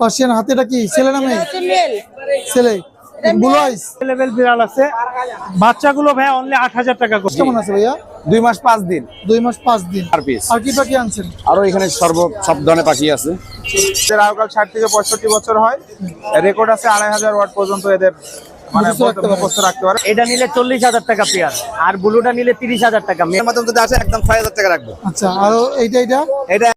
Persian হাতেটা কি? ছেলে না মেয়ে? ছেলে। ব্লু আইস লেভেল বিড়াল আছে। বাচ্চাগুলো ভাই অনলি আট হাজার টাকা করে। কেমন আছে ভাইয়া? দুই মাস পাঁচ দিন। দুই মাস পাঁচ দিন। পিস আর কি পাখি আনছেন? আরও এখানে সর্ব সব ধরনের পাখি আছে। এদের আয়ুকাল থেকে পঁয়ষট্টি বছর হয়। রেকর্ড আছে আড়াই হাজার ওয়াট পর্যন্ত এদের মানে মুখস্থ রাখতে পারে। এটা নিলে চল্লিশ হাজার টাকা পেয়ার আর ব্লুটা নিলে তিরিশ হাজার টাকা। এর মাধ্যমে যদি আসে একদম ছয় হাজার টাকা রাখব। আচ্ছা আর এইটা এইটা? এটা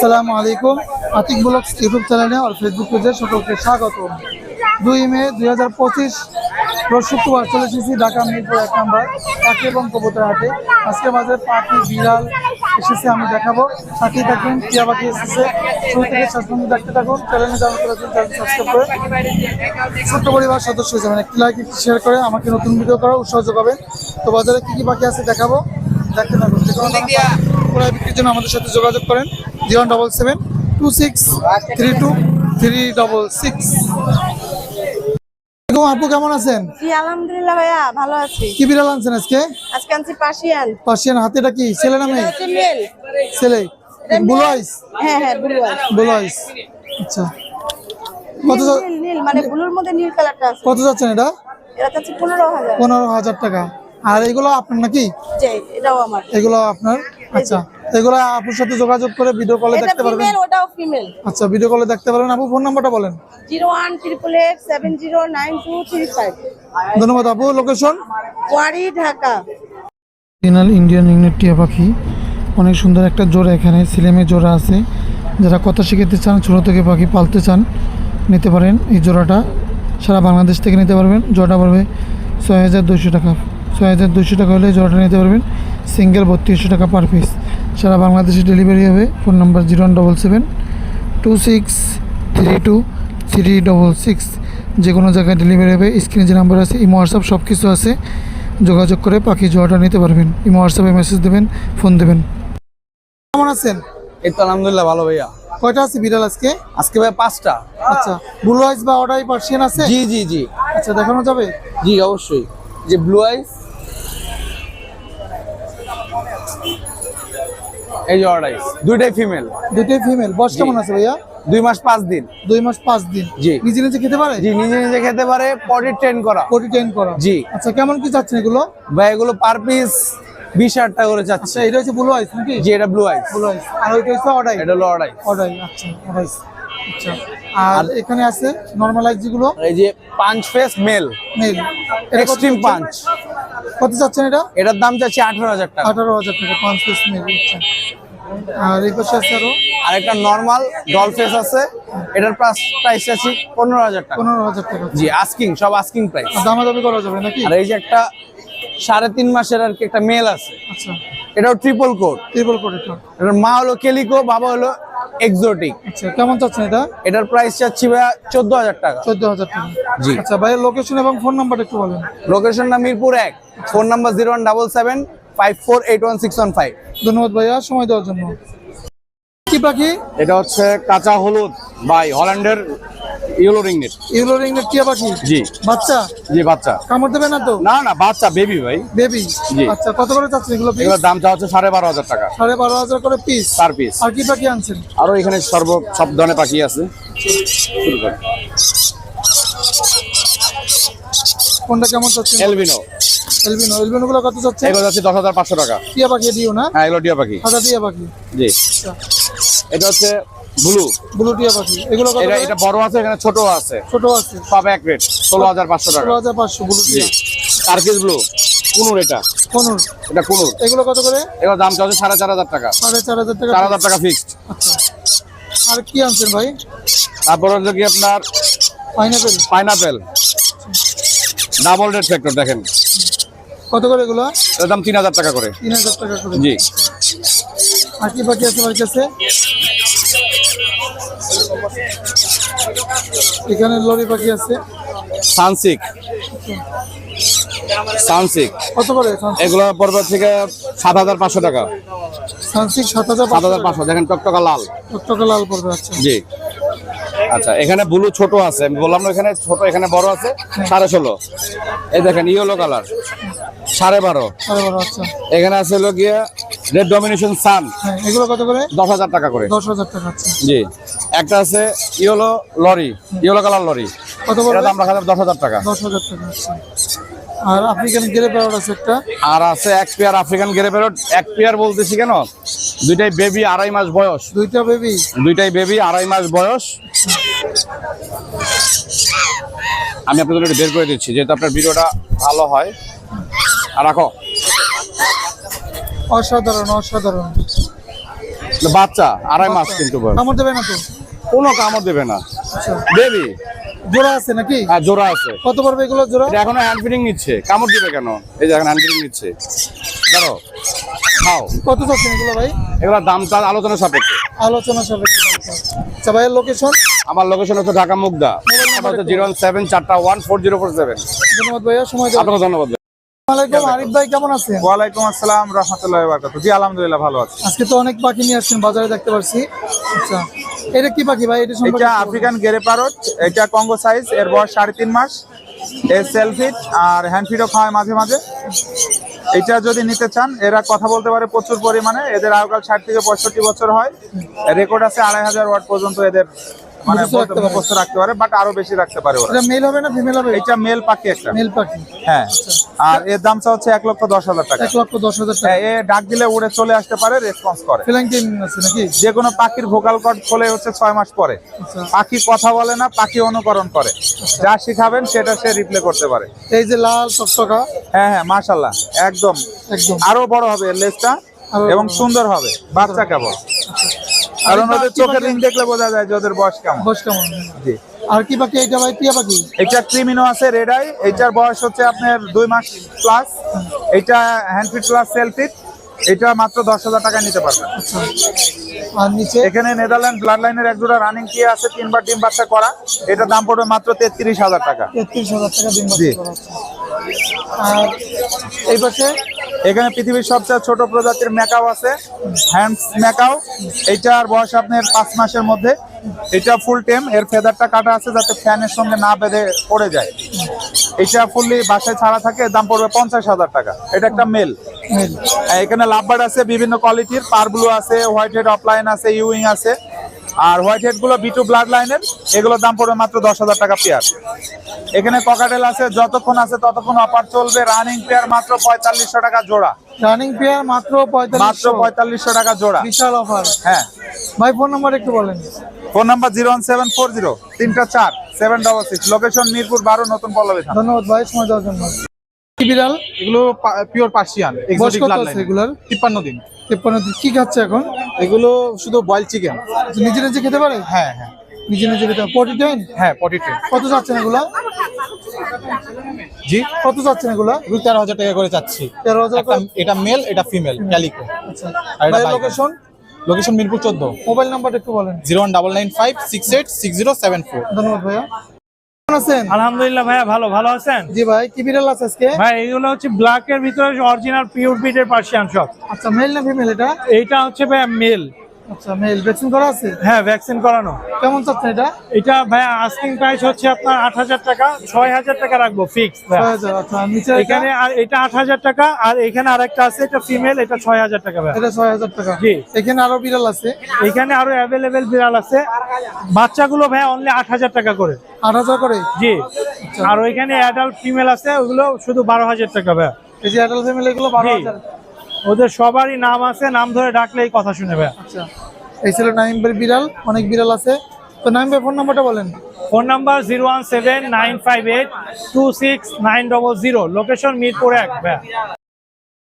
আসসালামু আলাইকুম। আতিক ব্লগস ইউটিউব চ্যানেলে আর ফেসবুক পেজে সকলকে স্বাগত। দুই মে দুই হাজার পঁচিশ শুক্রবার চলে এসেছি ঢাকা মিরপুর এক নাম্বার পাখি এবং কবুতর হাটে। আজকে বাজারে পাখি, বিড়াল এসেছে, আমি দেখাবো। সাথেই থাকুন টিয়া পাখি এসেছে। শুরু থেকে পর্যন্ত দেখতে থাকুন। চ্যানেলে জানা করেছেন চ্যানেল সাবস্ক্রাইব করে। ছোট্ট পরিবার সদস্য হিসেবে একটি লাইক একটি শেয়ার করে আমাকে নতুন ভিডিও করার উৎসাহ যোগাবেন। তো বাজারে কী কী পাখি আছে দেখাবো? দেখতে থাকুন। ক্রয় বিক্রির জন্য আমাদের সাথে যোগাযোগ করেন zero double seven two six three two three double six আপু কেমন আছেন? জি আলহামদুলিল্লাহ ভাইয়া ভালো আছি। কি বিড়াল আনছেন আজকে? আজকে আনছি পার্সিয়ান। কি? ছেলে না মেয়ে? মেল। ছেলে। ব্লু আইস হ্যাঁ হ্যাঁ ব্লু ব্লু আইস আচ্ছা। কত নীল নীল মানে ব্লুর মধ্যে নীল কালারটা আছে। কত যাচ্ছেন এটা? টাকা। আর এগুলো আপনার নাকি? যে এটাও আমার। এগুলো আপনার? আচ্ছা এগুলো আপুর সাথে যোগাযোগ করে ভিডিও কলে দেখতে পারবেন? ফিমেল ওটাও ফিমেল আচ্ছা ভিডিও কলে দেখতে পারবেন। আপু ফোন নাম্বারটা বলেন। Zero one triple eight seven zero nine two three five. ধন্যবাদ আপু। Location Wari Dhaka. Original Indian ইংনেট টিয়া পাখি। অনেক সুন্দর একটা জোড়া এখানে সিলেমে জোড়া আছে। যারা কথা শিখাতে চান ছোটো থেকে পাখি পালতে চান নিতে পারেন এই জোড়াটা। সারা বাংলাদেশ থেকে নিতে পারবেন। জোড়াটা পড়বে ছয় হাজার দুশো টাকা। ছয় হাজার দুশো টাকা হলে জোড়াটা নিতে পারবেন। সিঙ্গেল বত্রিশশো টাকা পার পিস সারা বাংলাদেশে ডেলিভারি হবে। Phone number zero one double seven two six three two three double six যে কোনো জায়গায় ডেলিভারি হবে। স্ক্রিনে যে নাম্বার আছে ইমো হোয়াটসঅ্যাপ সব কিছু আছে। যোগাযোগ করে পাখি জোয়াটা নিতে পারবেন। ইমো হোয়াটসঅ্যাপে মেসেজ দেবেন ফোন দেবেন। কেমন আছেন? এই তো আলহামদুলিল্লাহ ভালো ভাইয়া। কয়টা আছে বিড়াল আজকে? আজকে ভাই পাঁচটা। আচ্ছা ব্লু আইস বা অর্ডার পার্সিয়ান আছে? জি জি জি। আচ্ছা দেখানো যাবে? জি অবশ্যই। যে ব্লু আইস এই যে অর্ডাইস দুইটাই ফিমেল দুটোই ফিমেল বয়স কেমন আছে ভাইয়া? দুই মাস পাঁচ দিন। দুই মাস পাঁচ দিন। জি। নিজে নিজে খেতে পারে? জি নিজে নিজে খেতে পারে পটি ট্রেন করা। কোটি টেন করা। জি। আচ্ছা কেমন কি চাচ্ছেন এগুলো? ভাই এগুলো পার পিস বিশ হাজার টাকা করে চাচ্ছে। আচ্ছা এটা হচ্ছে ব্লু আইস নাকি? জি এটা ব্লু আইস ব্লু আইস আর ওইটা হচ্ছে অর্ডার এটা হলো অর্ডাই অর্ডার আচ্ছা অর্ডার আচ্ছা আর এখানে আছে নর্মাল আইস যেগুলো? এই যে punch face male male extreme punch কত চাচ্ছেন এটা? এটার দাম চাচ্ছি আঠারো হাজার টাকা। আঠারো হাজার টাকা পাঁচ পিস মেল আচ্ছা আর এই পাশে আছে আরও? আর একটা নর্মাল ডল ফেস আছে। এটার প্রাইস প্রাইস চাচ্ছি পনেরো হাজার টাকা। পনেরো হাজার টাকা। জি আস্কিং সব আস্কিং প্রাইস দামাদামি করা যাবে নাকি? আর এই যে একটা সাড়ে তিন মাসের আর কি একটা মেল আছে। আচ্ছা। এটাও ট্রিপল কোড ত্রিপল করে এটা। এটার মা হলো কেলিকো বাবা হলো এক্সোটিক আচ্ছা কেমন চাচ্ছেন এটা? এটার প্রাইস চাচ্ছি ভাইয়া চোদ্দ হাজার টাকা। চোদ্দ হাজার টাকা। জি। আচ্ছা ভাইয়ের লোকেশন এবং ফোন নাম্বার একটু বলেন। লোকেশনটা মিরপুর এক। Phone number zero one double seven five four eight one six one five ধন্যবাদ ভাইয়া সময় দেওয়ার জন্য। কি পাখি? এটা হচ্ছে কাঁচা হলুদ বাই হল্যান্ডের ইয়েলো রিংনেট। ইউরো রিংনেট টিয়া পাখি? জি। বাচ্চা? জি বাচ্চা। কামড় দেবে না তো? না না বাচ্চা বেবি ভাই। বেবি জি। আচ্ছা কত করে চাচ্ছেন এগুলো পিস এগুলোর দাম চা হচ্ছে সাড়ে বারো হাজার টাকা। সাড়ে বারো হাজার করে পিস পার পিস আর কি পাখি আনছেন? আরও এখানে সর্ব সব ধরনের পাখি আছে। শুরু। কোনটা কেমন চাচ্ছেন? এলবিনো এলবিনো এলবিনো গুলো কত চাচ্ছেন এগুলো যাচ্ছে দশ হাজার পাঁচশো টাকা। টিয়া পাখি দিও না? হ্যাঁ এগুলো টিয়া পাখি। সাদা টিয়া পাখি। জি। আচ্ছা। এটা হচ্ছে ব্লু। ব্লু টিয়া পাখি। এগুলো কত এটা এটা বড় আছে এখানে ছোট আছে। ছোট আছে। সব এক রেট ষোলো হাজার পাঁচশো টাকা। ষোলো হাজার পাঁচশো ব্লু টিয়া। টার্কিস ব্লু কুনুর এটা। কোনুর। এটা কুনুর। এগুলো কত করে? এগুলো দাম চা হচ্ছে সাড়ে চার হাজার টাকা। সাড়ে চার হাজার টাকা চার হাজার টাকা ফিক্সড আচ্ছা। আর কি আনছেন ভাই? তারপর হচ্ছে কি আপনার pineapple pineapple double red factor দেখেন। কত করে এগুলো? এর দাম তিন হাজার টাকা করে। তিন হাজার টাকা করে। জি। আর কি পাখি আছে বাড়ির কাছে এখানে লরি পাখি আছে? সানসিক সানসিক কত করে এগুলো পড়বে থেকে সাত হাজার পাঁচশো টাকা। সানসিক সাত হাজার সাত হাজার পাঁচশো দেখেন টকটকা লাল। টকটকা লাল পড়বে আচ্ছা। জি। আচ্ছা এখানে ব্লু ছোট আছে। আমি বললাম না এখানে ছোট এখানে বড় আছে সাড়ে ষোলো। এই দেখেন ইয়েলো কালার। সাড়ে বারো। সাড়ে বারো আচ্ছা। এখানে আছে হলো গিয়ে রেড ডমিনেশন সান এগুলো কত করে? দশ হাজার টাকা করে। দশ হাজার টাকা আচ্ছা। জি। একটা আছে yellow lorry yellow colour lorry. কত বলবে দাম রাখা যাবে দশ হাজার টাকা। দশ হাজার টাকা আচ্ছা। আর আফ্রিকান গেরে প্যারট আছে একটা? আর আছে এক পেয়ার আফ্রিকান গেরে প্যারট এক পেয়ার বলতেছি কেন? দুইটাই বেবি আড়াই মাস বয়স। দুইটা বেবি দুইটাই বেবি আড়াই মাস বয়স। আমি আপনাদের বের করে দিচ্ছি যেহেতু আপনার ভিডিওটা ভালো হয়। রাখো। অসাধারণ অসাধারণ। বাচ্চা আড়াই মাস কিন্তু কামড় দেবে না তো? কোনো কামড় দেবে না। আচ্ছা। বেবি জোড়া আছে নাকি? হ্যাঁ জোড়া আছে। কত পড়বে এগুলো জোড়া? এখনও হ্যান্ড ফিডিং নিচ্ছে। কামড় দিবে কেন? এই যে এখন হ্যান্ড ফিডিং নিচ্ছে। ধরো খাও। কত চাচ্ছেন এগুলো ভাই? এগুলোর দাম তার আলোচনা সাপেক্ষে। আলোচনা সাপেক্ষে আচ্ছা ভাইয়ের লোকেশন আমার লোকেশন হচ্ছে ঢাকা মুগদা। হচ্ছে জিরো ওয়ান সেভেন চারটা one four zero four seven. ধন্যবাদ ভাইয়া সময় আপনাকে ধন্যবাদ। আলাইকুম। আরিফ ভাই কেমন আছেন? ওয়ালাইকুম আসসালাম রহমতুল্লাহ বারকাত জি আলহামদুলিল্লাহ ভালো আছি। আজকে তো অনেক পাখি নিয়ে আসছেন বাজারে দেখতে পাচ্ছি আচ্ছা এটা কি পাখি ভাই? এটা সম্পর্কে এটা আফ্রিকান গেরে প্যারট এটা কঙ্গো সাইজ এর বয়স সাড়ে তিন মাস। এর সেলফিট আর হ্যান্ড ফিডও খাওয়ায় মাঝে মাঝে। এটা যদি নিতে চান এরা কথা বলতে পারে প্রচুর পরিমাণে। এদের আয়ুকাল ষাট থেকে পঁয়ষট্টি বছর হয়। রেকর্ড আছে আড়াই হাজার ওয়াট পর্যন্ত এদের মানে মুখস্থ রাখতে পারে। মুখস্থ রাখতে পারে বাট আরও বেশি রাখতে পারে ওরা। মেল হবে না ফিমেল হবে? এটা মেল পাখি একটা। মেল পাখি। হ্যাঁ। আর এর দামটা হচ্ছে এক লক্ষ দশ হাজার টাকা। এক লক্ষ দশ হাজার টাকা। হ্যাঁ, এ ডাক দিলে উড়ে চলে আসতে পারে রেসপন্স করে। ফিলাইং আছে নাকি? যে কোনো পাখির ভোকাল কর্ড খোলে হচ্ছে ছয় মাস পরে। আচ্ছা। পাখি কথা বলে না পাখি অনুকরণ করে। যা শিখাবেন সেটা সে রিপ্লে করতে পারে। এই যে লাল টকটকা হ্যাঁ হ্যাঁ মাশাল্লাহ একদম। একদম। আরও বড় হবে এর লেজটা এবং সুন্দর হবে। বাচ্চা কেবল। আর ওদের কি চোখের? রিং দেখলে বোঝা যায় যে ওদের বয়স কেমন। বয়স কেমন? জি। আর কি এটা ভাই টিয়া পাখি এটা ক্রিমিনো আছে রেড আই এটার বয়স হচ্ছে আপনার দুই মাস প্লাস এটা হ্যান্ডফিট প্লাস সেলফিট এটা মাত্র দশ হাজার টাকা নিতে পারবেন। আচ্ছা। আর নিচে? এখানে নেদারল্যান্ড ব্লাড লাইনের এক জোড়া রানিং কি আছে তিনবার ডিম বাচ্চা করা। এটার দাম পড়বে মাত্র তেত্রিশ হাজার টাকা। তেত্রিশ হাজার টাকা দিন জি। করা আর এই পাশে? এখানে পৃথিবীর সবচেয়ে ছোট প্রজাতির ম্যাকাও আছে হ্যান্ডস মেকাও এটার বয়স আপনার পাঁচ মাসের মধ্যে। এটা ফুল টেম এর ফেদারটা কাটা আছে যাতে ফ্যানের সঙ্গে না বেঁধে পড়ে যায়। এটা ফুললি বাসায় ছাড়া থাকে দাম পড়বে পঞ্চাশ হাজার টাকা। এটা একটা মেল এখানে লাভবার্ড আছে বিভিন্ন কোয়ালিটির পারব্লু আছে হোয়াইট হেড অফলাইন আছে ইউইং আছে। আর হোয়াইট হেডগুলো বিটু ব্লাড লাইনের এগুলোর দাম পড়বে মাত্র দশ হাজার টাকা পেয়ার এখানে ককাটেল আছে যতক্ষণ আছে ততক্ষণ অফার চলবে। রানিং পেয়ার মাত্র পঁয়তাল্লিশশো টাকা জোড়া। রানিং পেয়ার মাত্র মাত্র পঁয়তাল্লিশশো টাকা জোড়া। বিশাল অফার হ্যাঁ। ভাই ফোন নাম্বার একটু বলেন। Phone number zero one seven four zero তিনটা চার seven double six location Mirpur বারো নতুন পল্লবী ধন্যবাদ ভাই সময় দেওয়ার জন্য। বিড়াল? এগুলো পিওর পার্সিয়ান বয়স কত আছে এগুলার? তিপ্পান্ন দিন। তিপ্পান্ন দিন। কি খাচ্ছে এখন? এগুলো শুধু বয়েল চিকেন নিজে নিজে খেতে পারে? হ্যাঁ হ্যাঁ। নিজে নিজে খেতে পটি টাইম হ্যাঁ পটি ট্রেন কত যাচ্ছেন এগুলা? জি? কত যাচ্ছেন এগুলা? এগুলো তেরো হাজার টাকা করে চাচ্ছি। তেরো হাজার এটা মেল এটা ফিমেল ক্যালিকো আচ্ছা। আর এটা লোকেশন লোকেশন মিরপুর চোদ্দ। মোবাইল নাম্বারটা একটু বলেন। Zero one double nine five six eight six zero seven four. ধন্যবাদ ভাইয়া। আছেন? আলহামদুলিল্লাহ ভাইয়া ভালো। ভালো আছেন? জি ভাই কি বিড়াল আছে আজকে? ভাই হচ্ছে ব্ল্যাক এর ভিতরে অরিজিনাল পিওর বিটের পার্সিয়ান সব আচ্ছা মেল না ফিমেল এটা? এইটা হচ্ছে ভাইয়া মেল আচ্ছা মেল ভ্যাকসিন করা আছে? হ্যাঁ ভ্যাকসিন করানো। কেমন চাচ্ছেন এটা? এটা ভাইয়া আস্কিং প্রাইস হচ্ছে আপনার আট হাজার টাকা ছয় হাজার টাকা রাখব ফিক্স আচ্ছা আর এটা এখানে আর এটা আট হাজার টাকা আর এখানে আরেকটা আছে এটা ফিমেল এটা ছয় হাজার টাকা এটা ছয় হাজার টাকা। জি। এখানে আরও বিড়াল আছে? এখানে আরও অ্যাভেলেবেল বিড়াল আছে। বাচ্চাগুলো ভাইয়া অনলি আট হাজার টাকা করে। আট হাজার করে? জি। আর ওইখানে অ্যাডাল্ট ফিমেল আছে ওগুলো শুধু বারো হাজার টাকা ভাইয়া। এই যে অ্যাডাল্ট ফ্যামিলি এগুলো বারো হাজার। ওদের সবারই নাম আছে নাম ধরে ডাকলে এই কথা শুনে ভাইয়া আচ্ছা এই ছিল নাইম ভাই বিড়াল অনেক বিড়াল আছে। তো নাইম ভাই ফোন নাম্বারটা বলেন। Phone number zero one seven nine five eight two six nine double zero location Mirpur এক ভাইয়া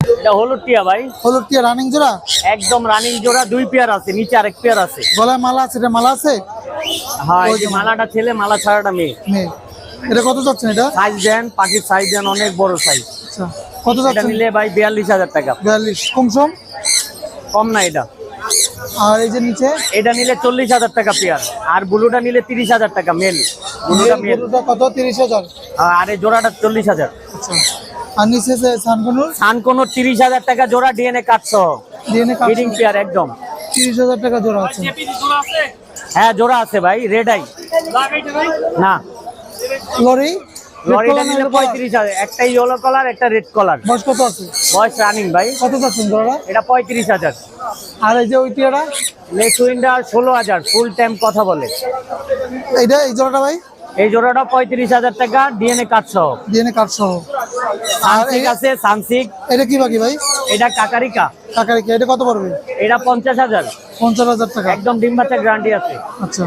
এটা হলুদ টিয়া ভাই। হলুদ টিয়া রানিং জোড়া? একদম রানিং জোড়া দুই পেয়ার আছে নিচে আরেক পেয়ার আছে। গলায় মালা আছে এটা মালা আছে? হ্যাঁ এই ওই যে মালাটা ছেলে মালা ছাড়াটা মেয়ে। মেয়ে। এটা কত যাচ্ছেন এটা? সাইজ দেন পাখির সাইজ দেন অনেক বড় সাইজ আচ্ছা। কত এটা নিলে ভাই বিয়াল্লিশ হাজার টাকা। বিয়াল্লিশ কমসম কম না এটা। আর এই যে নিচে? এটা নিলে চল্লিশ হাজার টাকা পেয়ার। আর ব্লুটা নিলে তিরিশ হাজার টাকা মেল ব্লুটা মেল কত? তিরিশ হাজার? আর এই জোড়াটা চল্লিশ হাজার। আচ্ছা। আর নিচে যে সানকুনুর? সান কোনো তিরিশ হাজার টাকা জোড়া ডিএনএ কাটছো ডিএনএ ব্রিডিং পেয়ার একদম। তিরিশ হাজার টাকা জোড়া আছে। হ্যাঁ জোড়া আছে ভাই রেড আই না। লরি? লরিটা নিলে পঁয়ত্রিশ হাজার। একটা ইয়েলো কালার একটা রেড কালার বয়স কত আছে? বয়স রানিং ভাই। কত যাচ্ছেন জোড়া এটা পঁয়ত্রিশ হাজার। আর এই যে ওই টিয়াটা? নেক্সট উইন্ডার ষোলো হাজার ফুল টাইম কথা বলে। এইটা এই জোড়াটা ভাই? এই জোড়াটা পঁয়ত্রিশ হাজার টাকা ডিএনএ কার্ড সহ। ডিএনএ কার্ড সহ। আর এই- আছে সানসিক এটা কি বাকি ভাই? এটা কাকারিকা। কাকারি কি এটা কত পড়বে? এটা পঞ্চাশ হাজার। পঞ্চাশ হাজার টাকা। একদম ডিম বাচ্চা গ্যারান্টি আছে। আচ্ছা।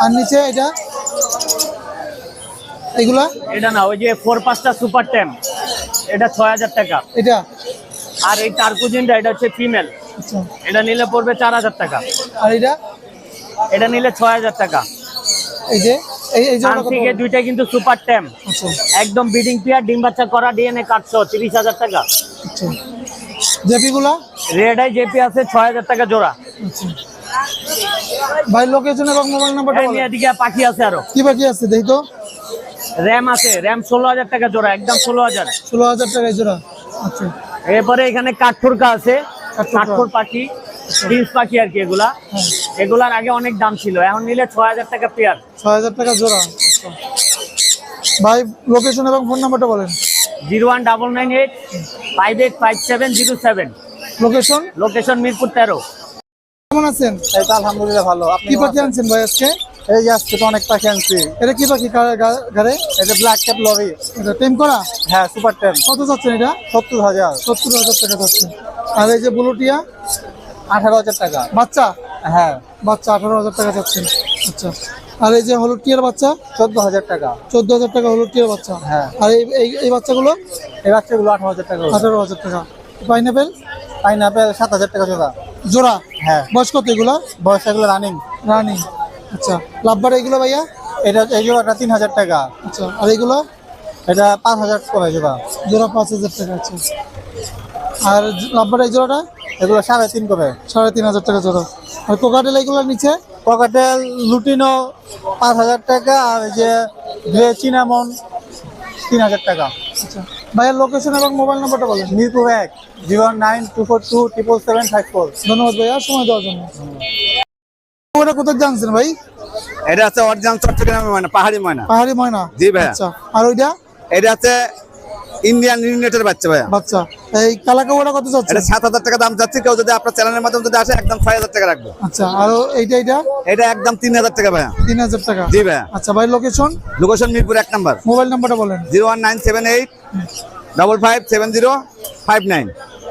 আর নিচে এটা? এগুলা? এটা না ওই যে ফোর পাঁচটা সুপার টেম এটা ছয় হাজার টাকা। এটা? আর এই টার্কুজিনটা এটা হচ্ছে ফিমেল আচ্ছা। এটা নিলে পড়বে চার হাজার টাকা। আর এটা? এটা নিলে ছয় হাজার টাকা। এই যে এই এই জোড়াটা কত? দুইটা কিন্তু সুপার টেম আচ্ছা। একদম বিডিং পেয়ার ডিম বাচ্চা করা ডিএনএ কাটছো তিরিশ হাজার টাকা। আচ্ছা। জেপিগুলা? রেড আই জেপি আছে ছয় হাজার টাকা জোড়া। ভাই লোকেশন এবং মোবাইল নাম্বারটা এদিকে পাখি আছে আরও। কি বাকি আছে দেখি তো। র্যাম আছে র্যাম ষোলো হাজার টাকা জোড়া একদম ষোলো হাজার। ষোলো হাজার টাকা জোড়া। আচ্ছা। এরপরে এখানে কাঠঠুরকা আছে। কাঠঠোর পাখি প্রিন্স পাখি আর কি এগুলা। হ্যাঁ। এগুলার আগে অনেক দাম ছিল এখন নিলে ছয় হাজার টাকা পেয়ার। ছয় হাজার টাকা জোড়া। আচ্ছা ভাই লোকেশন এবং ফোন নাম্বারটা বলেন। Zero one double nine eight five eight five seven zero seven location location Mirpur তেরো। কেমন আছেন? আলহামদুলিল্লাহ ভালো। আপনি কি পাখি আনছেন ভাই আজকে? এই যে আজকে তো অনেক পাখি আনছি। এটা কি পাখি? গাড়ে এটা ব্ল্যাক ক্যাপ লবি এটা টেম করা? হ্যাঁ সুপার টেন কত যাচ্ছেন এটা? সত্তর হাজার। সত্তর হাজার টাকা যাচ্ছে। আর এই যে বুলুটিয়া আঠারো হাজার টাকা। বাচ্চা? হ্যাঁ। বাচ্চা আঠারো হাজার টাকা যাচ্ছেন আচ্ছা। আর এই যে হলুদ টিয়ার বাচ্চা? চোদ্দ হাজার টাকা। চোদ্দ হাজার টাকা হলুদ টিয়ার বাচ্চা? হ্যাঁ। আর এই এই- এই বাচ্চাগুলো? এই বাচ্চাগুলো আঠারো হাজার টাকা আঠারো হাজার টাকা। পাইনাপেল পাইনাপেল সাত হাজার টাকা জোড়া। জোড়া? হ্যাঁ। বয়স কত এগুলো? বয়স এগুলো রানিং রানি আচ্ছা লাভবার এগুলো ভাইয়া? এটা এই জোড়াটা তিন হাজার টাকা। আচ্ছা আর এগুলো? এটা পাঁচ হাজার করে জোড়া। জোড়া পাঁচ হাজার টাকা আছে আর লাভবার এই জোড়াটা? এগুলো সাড়ে তিন করে। সাড়ে তিন হাজার টাকা জোড়া। আর কোকাটেল এগুলোর নিচে? পকেটেল লুটিনো পাঁচ হাজার টাকা আর যে গ্রে চিনামন তিন হাজার টাকা। আচ্ছা ভাইয়ের লোকেশন এবং মোবাইল নাম্বারটা বলেন। মিরপুর এক zero nine two four two triple seven five four ধন্যবাদ ভাইয়া সময় দেওয়ার জন্য। ওটা কোথায় জানছেন ভাই? এটা আছে অরিজিনাল চট্টগ্রামের ময়না মানে পাহাড়ি ময়না। পাহাড়ি ময়না? জি ভাই আচ্ছা। আর ওইটা? এটা আছে ইন্ডিয়ান ইউনিটের বাচ্চা ভাই বাচ্চা। এই কালাকাওয়াটা কত যাচ্ছে? এটা 7000 টাকা দাম যাচ্ছে কেউ যদি আপনার চ্যানেলের মাধ্যমে যদি আসে একদম 6000 টাকা রাখব। আচ্ছা আর এইটা এটা এটা একদম 3000 টাকা ভাই 3000 টাকা। জি ভাই আচ্ছা ভাই location location Mirpur 1 number. Mobile নাম্বারটা বলেন। 01978 557059